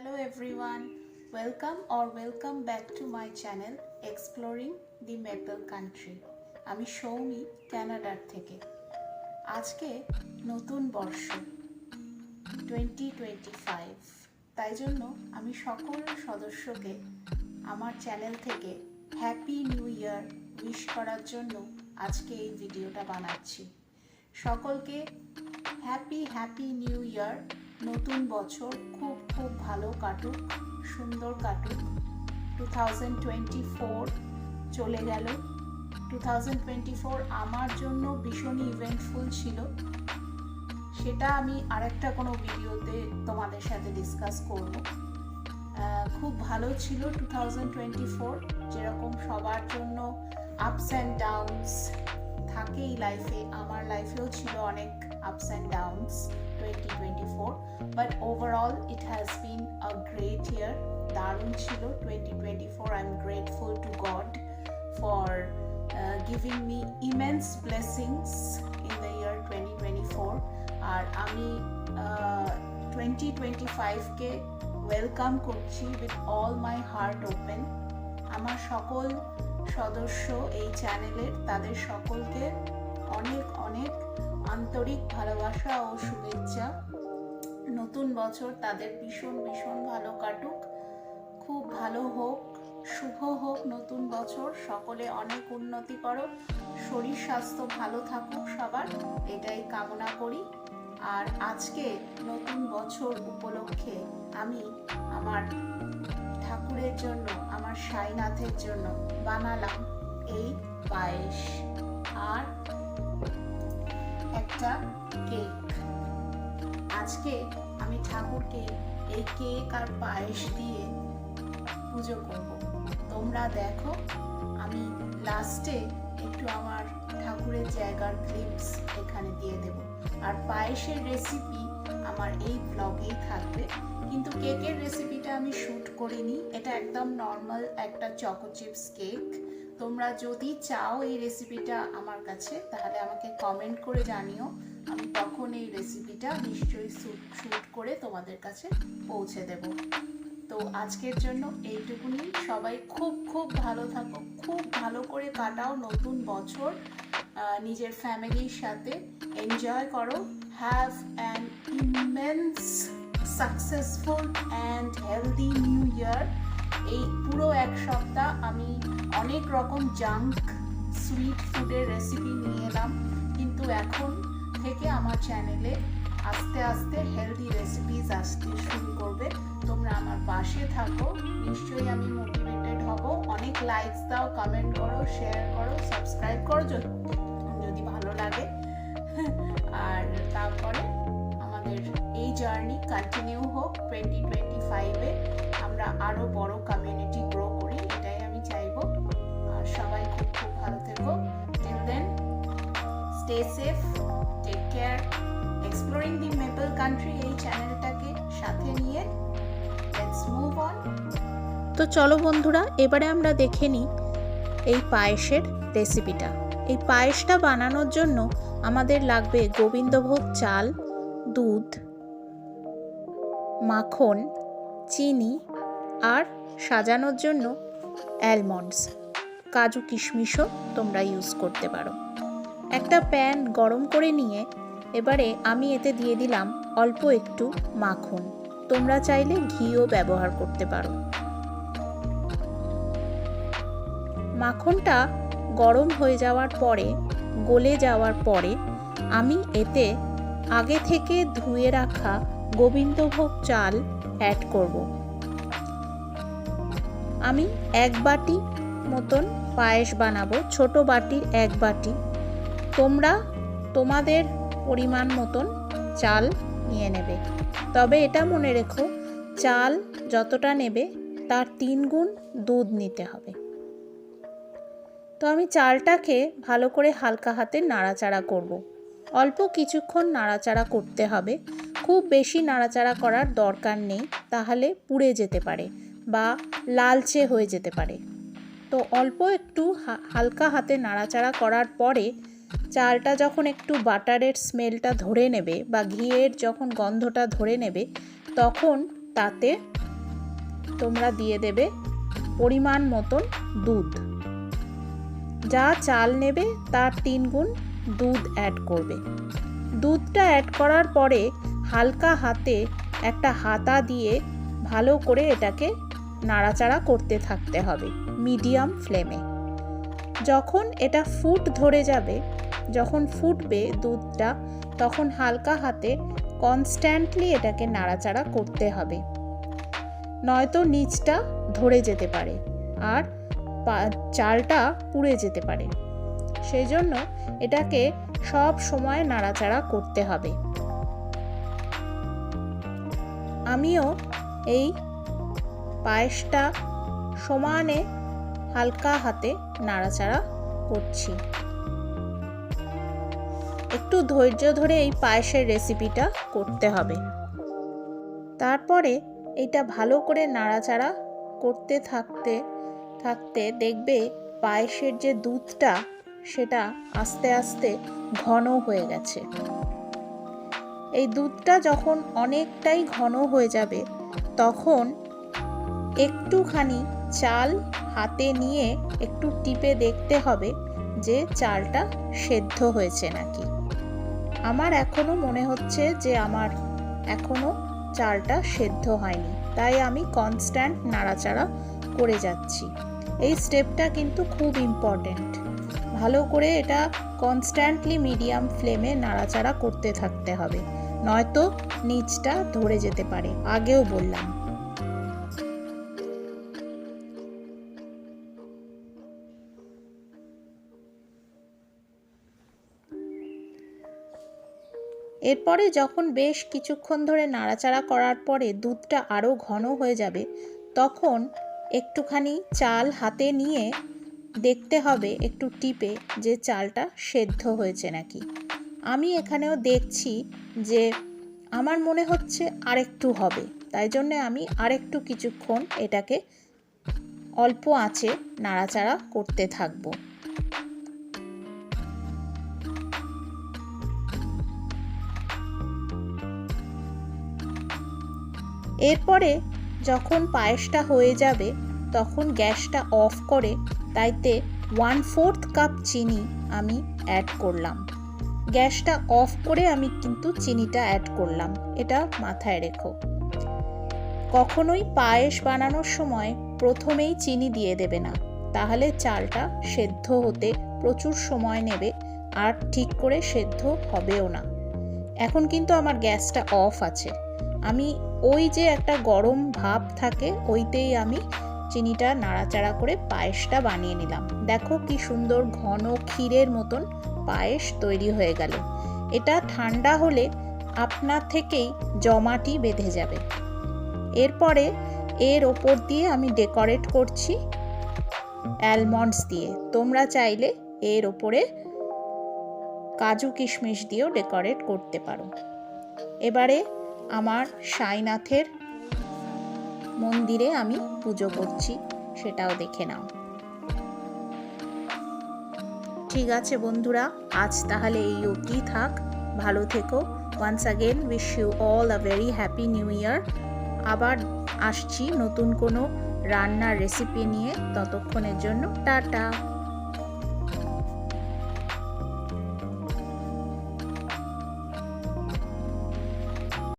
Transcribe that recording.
Hello everyone, welcome or welcome back to my channel Exploring the Maple Country. আমি সৌমি ক্যানাডার থেকে। আজকে নতুন বর্ষ টোয়েন্টি টোয়েন্টি ফাইভ তাই জন্য আমি সকল সদস্যকে আমার চ্যানেল থেকে হ্যাপি নিউ ইয়ার উইশ করার জন্য আজকে এই ভিডিওটা বানাচ্ছি। সকলকে হ্যাপি হ্যাপি নিউ ইয়ার নতুন বছর খুব খুব ভালো কাটুক, সুন্দর কাটুক। টু থাউজেন্ড টোয়েন্টি ফোর চলে গেল। টু থাউজেন্ড টোয়েন্টি ফোর আমার জন্য ভীষণই ইভেন্টফুল ছিল। সেটা আমি আরেকটা কোনো ভিডিওতে তোমাদের সাথে ডিসকাস করব। খুব ভালো ছিল টু থাউজেন্ড টোয়েন্টি ফোর যেরকম সবার জন্য আপস অ্যান্ড ডাউনস থাকেই লাইফে আমার লাইফেও ছিল অনেক but overall it has been a great year দারুণ ছিল twenty twenty four I am grateful to God for giving me immense blessings in the year twenty twenty four আর আমি টোয়েন্টি টোয়েন্টি ফাইভকে ওয়েলকাম করছি with all my heart open আমার সকল সদস্য এই চ্যানেলের তাদের সকলকে অনেক অনেক আন্তরিক ভালোবাসা ও শুভেচ্ছা। নতুন বছর তাদের ভীষণ ভীষণ ভালো কাটুক। খুব ভালো হোক, শুভ হোক নতুন বছর। সকলে অনেক উন্নতি করো শরীর, স্বাস্থ্য ভালো থাকুক সবার। এটাই কামনা করি। আর আজকে নতুন বছর উপলক্ষে আমি আমার ঠাকুরের জন্য, আমার সাইনাথের জন্য বানালাম এই পায়েস। আর একটা কেক আজকে আমি ঠাকুরকে এই কেক আর পায়েস দিয়ে পুজো করব। তোমরা দেখো, আমি লাস্টে একটু আমার ঠাকুরের জায়গার ক্লিপস এখানে দিয়ে দেব। আর পায়েসের রেসিপি আমার এই ব্লগেই থাকবে। কিন্তু কেকের রেসিপিটা আমি শ্যুট করিনি। এটা একদম নর্মাল একটা চকো চিপস কেক তোমরা যদি চাও এই রেসিপিটা আমার কাছে, তাহলে আমাকে কমেন্ট করে জানিও। আমি তখন এই রেসিপিটা নিশ্চয়ই শ্যুট শ্যুট করে তোমাদের কাছে পৌঁছে দেব। তো আজকের জন্য এইটুকুনি। সবাই খুব খুব ভালো থাকো। খুব ভালো করে কাটাও নতুন বছর। নিজের ফ্যামিলির সাথে এনজয় করো। Have an immense successful and healthy new year এই পুরো এক সপ্তাহ আমি অনেক রকম জাঙ্ক সুইট ফুডের রেসিপি নিয়ে এলাম। কিন্তু এখন থেকে আমার চ্যানেলে আস্তে আস্তে হেলদি রেসিপিস আসতে শুরু করবে। তোমরা আমার পাশে থাকো। নিশ্চয়ই আমি মোটিভেটেড হব। অনেক লাইকস দাও কমেন্ট করো শেয়ার করো সাবস্ক্রাইব করো যদি ভালো লাগে। আর তারপরে আমাদের এই জার্নি কন্টিনিউ হোক টোয়েন্টি টোয়েন্টি ফাইভে আমরা আরও বড় কমিউনিটি গ্রো করি, এটাই আমি চাইব। আর সবাই খুব খুব ভালো থেকো। Till then stay safe take care exploring the maple country এই চ্যানেলটাকে সাথে নিয়ে লেটস মুভ অন তো চলো বন্ধুরা, এবারে আমরা দেখে নিই এই পায়েসের রেসিপিটা এই পায়েসটা বানানোর জন্য আমাদের লাগবে গোবিন্দভোগ চাল দুধ, মাখন, চিনি আর সাজানোর জন্য অ্যালমন্ডস কাজু কিশমিশও তোমরা ইউজ করতে পারো। একটা প্যান গরম করে নিয়ে এবারে আমি এতে দিয়ে দিলাম অল্প একটু মাখন। তোমরা চাইলে ঘিও ব্যবহার করতে পারো। মাখনটা গরম হয়ে যাওয়ার পরে, গলে যাওয়ার পরে আমি এতে আগে থেকে ধুয়ে রাখা গোবিন্দভোগ চাল অ্যাড করব। আমি এক বাটি মতন পায়েস বানাবো, ছোট বাটির এক বাটি। তোমরা তোমাদের পরিমাণ মতন চাল নিয়ে নেবে। তবে এটা মনে রেখো, চাল যতটা নেবে তার তিন গুণ দুধ নিতে হবে। তো আমি চালটাকে ভালো করে হালকা হাতে নাড়াচাড়া করব। অল্প কিছুক্ষণ নাড়াচাড়া করতে হবে। খুব বেশি নাড়াচাড়া করার দরকার নেই, তাহলে পুড়ে যেতে পারে বা লালচে হয়ে যেতে পারে। তো অল্প একটু হালকা হাতে নাড়াচাড়া করার পরে চালটা যখন একটু বাটারের স্মেলটা ধরে নেবে বা ঘিয়ের যখন গন্ধটা ধরে নেবে, তখন তাতে তোমরা দিয়ে দেবে পরিমাণ মতন দুধ। যা চাল নেবে তার তিন গুণ দুধ অ্যাড করবে। দুধটা অ্যাড করার পরে হালকা হাতে একটা হাতা দিয়ে ভালো করে এটাকে নাড়াচাড়া করতে থাকতে হবে মিডিয়াম ফ্লেমে। যখন এটা ফুট ধরে যাবে, যখন ফুটবে দুধটা, তখন হালকা হাতে কনস্ট্যান্টলি এটাকে নাড়াচাড়া করতে হবে। নয়তো নিচটা ধরে যেতে পারে আর চালটা পুড়ে যেতে পারে। সেই জন্য এটাকে সব সময় নাড়াচাড়া করতে হবে। আমিও এই পায়েসটা সমানে হালকা হাতে নাড়াচাড়া করছি। একটু ধৈর্য ধরে এই পায়েসের রেসিপিটা করতে হবে। তারপরে এটা ভালো করে নাড়াচাড়া করতে থাকতে থাকতে দেখবে পায়েসের যে দুধটা সেটা আস্তে আস্তে ঘন হয়ে গেছে। এই দুধটা যখন অনেকটাই ঘন হয়ে যাবে, তখন একটুখানি চাল হাতে নিয়ে একটু টিপে দেখতে হবে যে চালটা সেদ্ধ হয়েছে নাকি। আমার এখনও মনে হচ্ছে যে আমার এখনও চালটা সেদ্ধ হয়নি, তাই আমি কনস্ট্যান্ট নাড়াচাড়া করে যাচ্ছি। এই স্টেপটা কিন্তু খুব ইম্পর্টেন্ট ভালো করে এটা কনস্ট্যান্টলি মিডিয়াম ফ্লেমে নাড়াচাড়া করতে থাকতে হবে। নয়তো নিচটা ধরে যেতে পারে, আগেও বললাম। এরপরে যখন বেশ কিছুক্ষণ ধরে নাড়াচাড়া করার পরে দুধটা আরও ঘন হয়ে যাবে, তখন একটুখানি চাল হাতে নিয়ে দেখতে হবে একটু টিপে যে চালটা সেদ্ধ হয়েছে নাকি। আমি এখানেও দেখছি যে আমার মনে হচ্ছে আরেকটু হবে, তাই জন্য আমি আরেকটু কিছুক্ষণ এটাকে অল্প আঁচে নাড়াচাড়া করতে থাকব। এরপরে যখন পায়েসটা হয়ে যাবে তখন গ্যাসটা অফ করে তাইতে ওয়ান ফোর্থ কাপ চিনি আমি অ্যাড করলাম। গ্যাসটা অফ করে আমি কিন্তু চিনিটা অ্যাড করলাম। এটা মাথায় রেখো। কখনোই পায়েস বানানোর সময় প্রথমেই চিনি দিয়ে দেবে না। তাহলে চালটা সেদ্ধ হতে প্রচুর সময় নেবে আর ঠিক করে সেদ্ধ হবেও না। এখন কিন্তু আমার গ্যাসটা অফ আছে। আমি ওই যে একটা গরম ভাব থাকে, ওইতেই আমি চিনিটা নাড়াচাড়া করে পায়েসটা বানিয়ে নিলাম। দেখো কি সুন্দর ঘন ক্ষীরের মতন পায়েস তৈরি হয়ে গেল। এটা ঠান্ডা হলে আপনার থেকেই জমাটি বেঁধে যাবে। এরপরে এর ওপর দিয়ে আমি ডেকোরেট করছি অ্যালমন্ডস দিয়ে। তোমরা চাইলে এর ওপরে কাজু কিশমিশ দিয়েও ডেকোরেট করতে পারো। এবারে আমার সাইনাথের মন্দিরে আমি পুজো করছি, সেটাও দেখে নাও। ঠিক আছে বন্ধুরা, আজ তাহলে এই অবধি থাক। ভালো থেকো। Once again wish you all a very happy new year আবার আসছি নতুন কোনো রান্নার রেসিপি নিয়ে। ততক্ষণের জন্য টাটা।